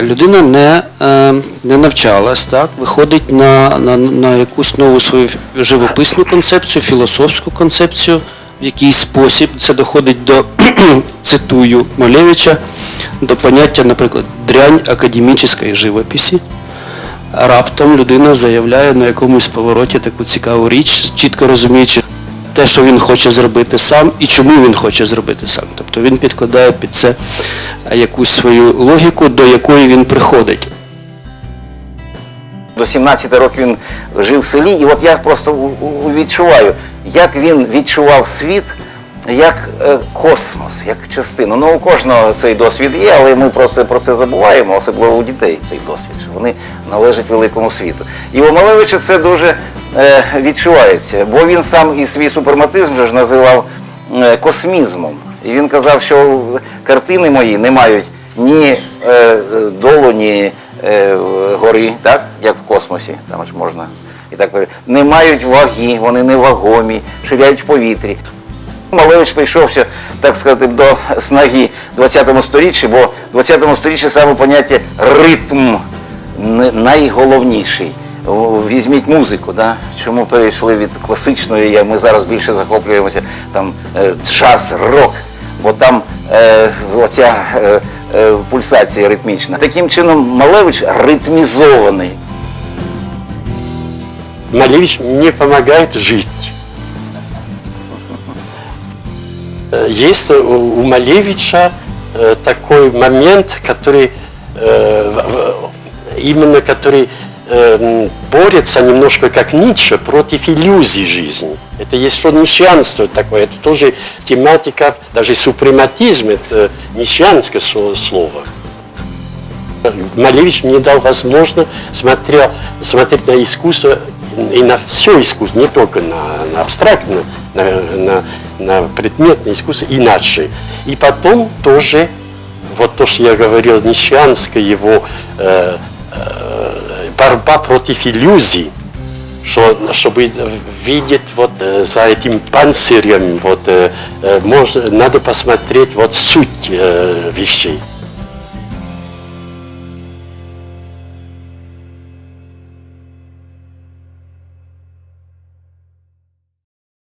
Людина не, е, не навчалась, так, виходить на, на, на якусь нову свою живописну концепцію, філософську концепцію, в який спосіб це доходить до, цитую Малевича, до поняття, наприклад, дрянь академічної живописі. Раптом людина заявляє на якомусь повороті таку цікаву річ, чітко розуміючи те, що він хоче зробити сам і чому він хоче зробити сам. Тобто він підкладає під це е, якусь свою логіку, до якої він приходить. До 17 років він жив в селі, і от я просто відчуваю, як він відчував світ як е, космос, як частину. Ну, у кожного цей досвід є, але ми про це, про це забуваємо, особливо у дітей цей досвід, що вони належать великому світу. І у Малевича це дуже відчувається, бо він сам і свій суперматизм же ж називав е, космізмом. І він казав, що картини мої не мають ні е, долу, ні е, гори, так, як в космосі, там ж можна і так не мають ваги, вони невагомі, ширяють в повітрі. Малевич прийшовся, так сказати, до снаги 20 сторіччі, бо в 20 сторіччі саме поняття ритм найголовніший. О, Візьміть музику, да? чому перейшли від класичної, я- ми зараз більше захоплюємося там е, джаз, рок, бо там е, оця е, е, пульсація ритмічна. Таким чином Малевич ритмізований. Малевич мне помогает жить. Э, Есть у у Малевича э, такой момент, который э, в- в- именно который э, м, борется немножко как Ницше против иллюзий жизни. Это есть что нищанство такое, это тоже тематика, даже супрематизм, это нищанское слово. Малевич мне дал возможность смотря, смотреть на искусство и на все искусство, не только на, на абстрактное, на, на, на предметное искусство, иначе. И потом тоже, вот то, что я говорил, Нищанское, его э, борьба против иллюзий, что, чтобы видеть вот э, за этим панцирем, вот, э, э, можно, надо посмотреть вот суть э, вещей.